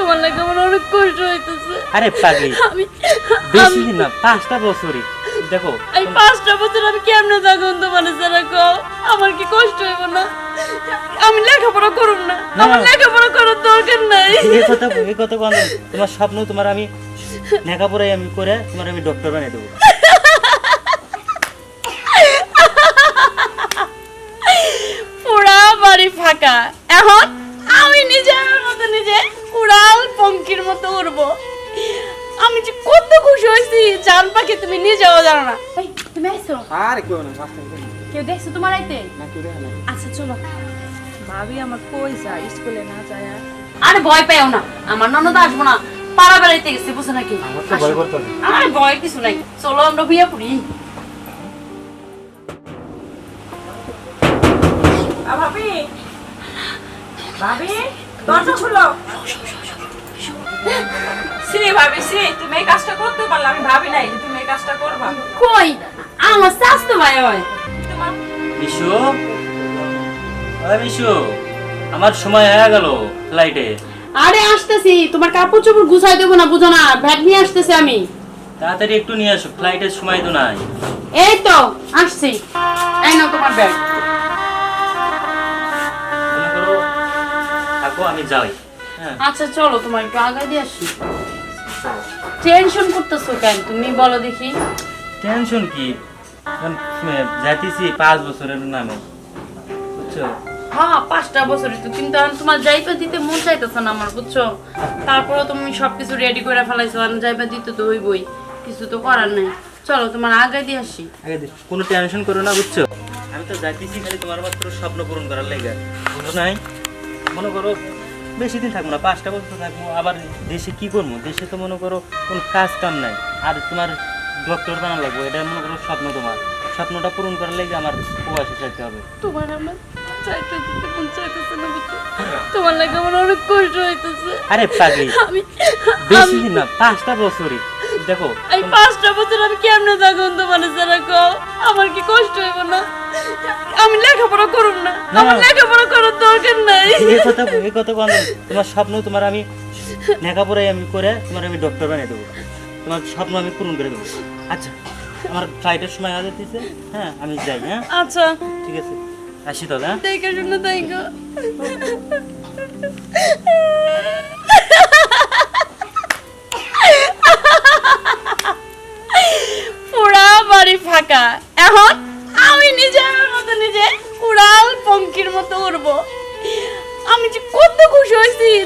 তোমার লাগে আমার অনেক কষ্ট হইতেছে। আরে পাগলি আমি বেশি না পাঁচটা দেখো এই পাঁচটা বছর আমি কেমনে থাকুন তোমার কও আমার কি কষ্ট হইব না? আমি লেখাপড়া করুম না। না। আমার লেখাপড়া করার দরকার নাই। এই কথা এই কথা কোন তোমার স্বপ্ন তোমার আমি লেখাপড়াই আমি করে তোমার আমি ডক্টর বানিয়ে দেবো। পুরা বাড়ি ফাঁকা। এখন আমি নিজে আমার মতো নিজে হয়েছি জান পাখি তুমি নিজেও জানো না। তুমি আইছো? আরে কেউ না কেউ দেখছ তোমার আইতে? না কেউ দেখে না আচ্ছা চলো। ভাবি আমার কই যায় স্কুলে না যায় আরে? ভয় পেও না। আমার ননদ আসব না। পাড়া বেড়াইতে গেছে বুঝো নাকি? আমার তো ভয় করতে আমার ভয় কিছু নাই। চলো আমরা বিয়ে করি। ভাবি। ভাবি দরজা খুলো। শ্রী তুমি এই কাজটা করতে পারলে। আমি ভাবি নাই যে তুমি এই কাজটা করবা। কই? আমার স্বাস্থ্য ভাই হয়। তোমার বিশু ওই বিশু আমার সময় হয়ে গেল ফ্লাইটে। আরে আসতেছি তোমার কাপড় চোপড় গুছাই দেবো না বুঝো না ব্যাগ নিয়ে আসতেছি আমি। তাড়াতাড়ি একটু নিয়ে আসো ফ্লাইটের সময় তো নাই। এই তো আসছি। এই নাও তোমার ব্যাগ। মনে করো থাকো আমি যাই। হ্যাঁ। আচ্ছা চলো তোমার একটু আগে দিয়ে আসি। টেনশন করতেছো কেন? তুমি বলো দেখি। টেনশন কি? যাইতেছি পাঁচ বছরের নামে। বুঝছ? হ্যাঁ পাঁচটা বছরই তো। কিন্তু এখন তোমার যাইবা দিতে মন চাইতেছে না আমার বুঝছ? তারপরে তুমি সবকিছু রেডি করে ফেলাইছো আমি যাইবা দিতে তো হইবই। কিছু তো করার নাই। চলো তোমার আগে দিয়ে আসি। আগে দে, কোনো টেনশন করো না বুঝছ? আমি তো যাইতেছি খালি তোমার মাত্র স্বপ্ন পূরণ করার লেগে। বুঝো নাই? মনে করো বেশি দিন থাকব না পাঁচটা বছর থাকব আবার দেশে কি করব? দেশে তো মনে করো কোনো কাজ কাম নাই আর তোমার ডক্টর বানা লাগবো এটা মনে করো স্বপ্ন তোমার। স্বপ্নটা পূরণ করার লাগে আমার প্রবাসে চাইতে হবে। তোমার আমার চাইতে দিতে মন চাইতেছে না তোমার লাগে আমার অনেক কষ্ট হইতেছে। আরে পাগলি বেশি দিন না পাঁচটা বছরই। দেখো এই পাঁচটা বছর আমি কেমনে থাকুন তোমার সারা কও আমার কি কষ্ট হইব না? আমি লেখাপড়া করুম না। আমার লেখাপড়া করার দরকার নাই। এই কথা এই কথা কোন তোমার স্বপ্ন তোমার আমি লেখাপড়াই আমি করে তোমার আমি ডক্টর বানিয়ে দেবো। তোমার স্বপ্ন আমি পূরণ করে দেবো। আচ্ছা আমার ফ্লাইটের সময় আগে দিতে হ্যাঁ আমি যাই হ্যাঁ? আচ্ছা। ঠিক আছে আসি তাহলে হ্যাঁ? দেখে শুনে দেখো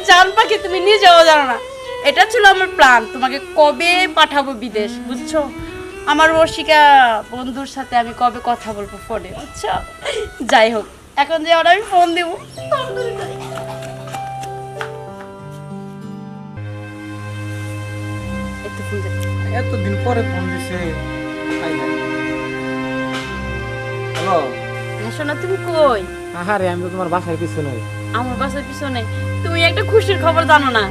জান পাখি তুমি নিজেও জানো না। এটা ছিল আমার প্ল্যান তোমাকে কবে পাঠাবো বিদেশ বুঝছ? আমার রসিকা বন্ধুর সাথে আমি কবে কথা বলব ফোনে বুঝছ? যাই হোক এখন যে ওরা আমি ফোন দেবো। এতদিন পরে ফোন দিছে হ্যালো সোনা তুমি কই? আহারে আমি তো তোমার বাসার কিছু নই আমার বাসার পিছনে? তুমি একটা খুশির খবর জানো না।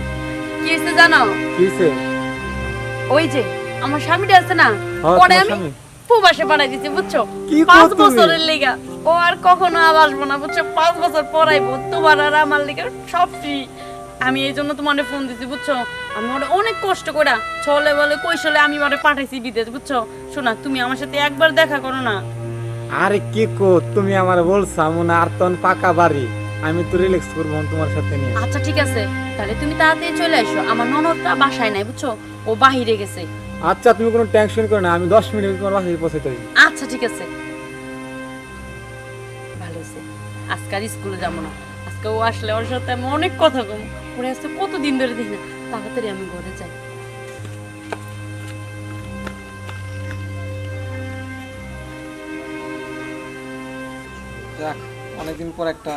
কি হয়েছে জানো? কিছে ওই যে আমার স্বামীটা আছে না হ্যাঁ, পরে আমি স্বামী? প্রবাসে পাঠাই দিছি বুঝছ? কি পাঁচ বছরের লেগা। ও আর কখনো আর আসব না বুঝছ? পাঁচ বছর পরাইবো তোমার আর আমার লেগে সব ফ্রি আমি এই জন্য তোমার ফোন দিছি বুঝছ? আমি ওরে অনেক কষ্ট করে ছলে বলে কৈশলে আমি ওরে পাঠাইছি বিদেশ বুঝছ? শোনা তুমি আমার সাথে একবার দেখা করো না। আরে কি কো তুমি আমার বলছো আমন আর তন পাকা বাড়ি। আমি তো রিল্যাক্স করব তোমার সাথে নিয়ে। আচ্ছা ঠিক আছে। তাহলে তুমি তাড়াতাড়ি চলে আসো। আমার ননদটা বাসায় নাই বুঝছ? ও বাহিরে গেছে। আচ্ছা তুমি কোনো টেনশন করো না আমি দশ মিনিট তোমার বাসায় পৌঁছাতে পারি। আচ্ছা ঠিক আছে। ভালো হয়েছে। আজকে আর স্কুলে যাব না। আজকে ও আসলে ওর সাথে আমি অনেক কথা কম ওরে আজকে কতদিন ধরে দেখি না। তাড়াতাড়ি আমি ঘরে যাই। যাক অনেকদিন পর একটা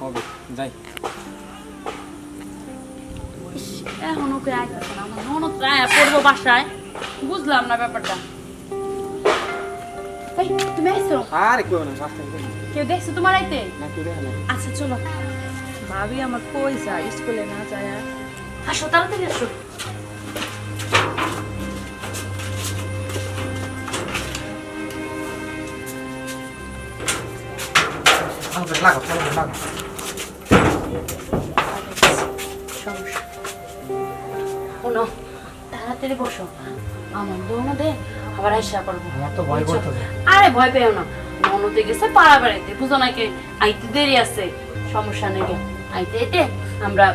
হবে যাই। এখন ওকে আইতেছে না আমার ননদ আয়া পড়ব বাসায়। বুঝলাম না ব্যাপারটা। তুমি আইছো আরে কেউ না কেউ দেখছ তোমার আইতে? না কেউ দেখে না। আচ্ছা চলো। ভাবি আমার কই যায় স্কুলে না যায় আর? আসো তাড়াতাড়ি আসো। লাগো লাগো শোনো তাড়াতাড়ি বসো। আমার দৌড়ে আবার আইসা করব আমার তো ভয় বুঝছ? আরে ভয় পেও না। ননদে গেছে পাড়া বেড়াইতে বুঝো নাকি আইতে দেরি আছে। সমস্যা নেই। আইতে আইতে আমরা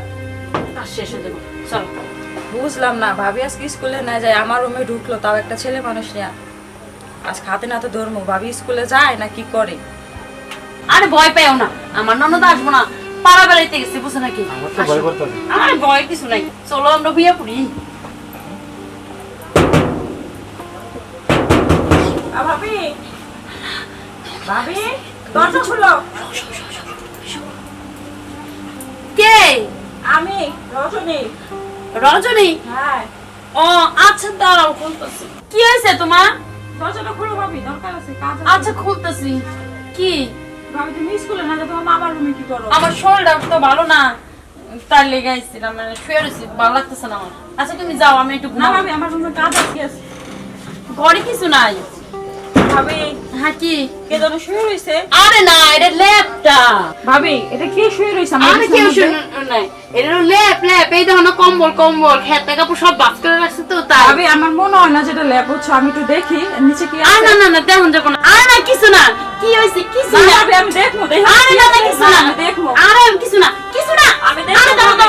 শেষ হয়ে চলো। বুঝলাম না ভাবি আজকে স্কুলে না যায় আমার রুমে ঢুকলো তাও একটা ছেলে মানুষ নেয়া। আজ খাতে না তো ধর্ম ভাবি স্কুলে যায় না কি করে? আরে ভয় পেও না। আমার ননদ আসব না। পাড়া বেড়াইতে গেছে বুঝো নাকি? আমার ভয় আরে ভয় কিছু নাই। চলো আমরা বিয়ে করি। ভাবি। ভাবি দরজা খুলো। কে? আমি রজনী। রজনী? হ্যাঁ। ও আচ্ছা দাঁড়াও খুলতেছি। কি হয়েছে তোমার? দরজাটা খুলো ভাবি। দরকার আছে কাজ আচ্ছা খুলতেছি। কি? ভাবি তুমি স্কুলে না যাও তোমার মামার রুমে কি করো? আমার শরীরটা তো ভালো না। তার লেগে আইছিলাম মানে শুয়ে রয়েছি ভালো লাগতেছে না আমার। আচ্ছা তুমি যাও আমি একটু না ভাবি আমার রুমে কাজ আছে। ঘরে কিছু নাই। ভাবি। হ্যাঁ কে? যেন শুয়ে রয়েছে আরে না এটা ল্যাপটা। ভাবি এটা কে শুয়ে রয়েছে আমার আরে কেউ শুনে নাই। এটা ল্যাপ ল্যাপ। এই দেখো কম্বল কম্বল। খেতে কাপড় সব বাস করে রাখছে তো তাই। ভাবি আমার মনে হয় না যেটা ল্যাব হচ্ছে আমি একটু দেখি নিচে কি আর না না না তেমন না আর না কিছু না। কি হয়েছে কিছু না, আমি দেখব আরে না না কিছু না। দেখব। আরে কিছু না কিছু না। আমি দেখব,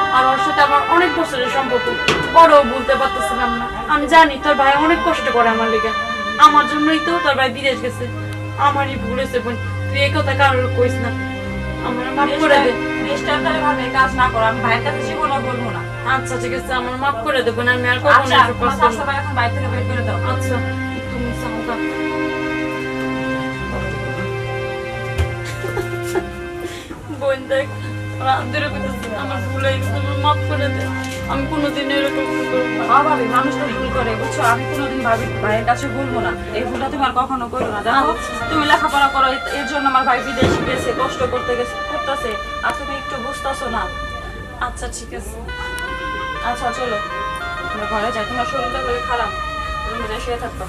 আর ওর সাথে আমার অনেক বছরের সম্পর্ক। বড় বলতে পারতেছিলাম না আমি জানি তোর ভাই অনেক কষ্ট করে আমার লেগে। আমার জন্যই তো তোর ভাই বিদেশ গেছে। আমারই ভুল হয়েছে বোন। তুই এই কথা কারোর কইস না। আমার মাফ করে দে। নেক্সট টাইম ভাবে কাজ না করো। আমি ভাইয়ের কাছে জীবনও বলব না। আচ্ছা ঠিক আছে। আমার মাফ করে দেবেন আমি আর কখনো আচ্ছা এসব না। এখন বাইরে থেকে বের করে দাও। আচ্ছা তুমি সামকা বোন দেখ। আমার ভুল হয়ে গেছে করে দে। আমি কোনোদিন এরকম কিছু করব না। হ্যাঁ ভুল কাছে বলব না। এই ভুলটা তুমি আর কখনো করো না দেখো তুমি লেখাপড়া করো এর জন্য আমার ভাই বিদেশ গেছে, কষ্ট করতে গেছে, করতেছে। আর তুমি একটু বুঝতেছো না? আচ্ছা ঠিক আছে। আচ্ছা চলো। ঘরে যাই, তোমার শরীরটা খারাপ। তুমি শুয়ে থাকতো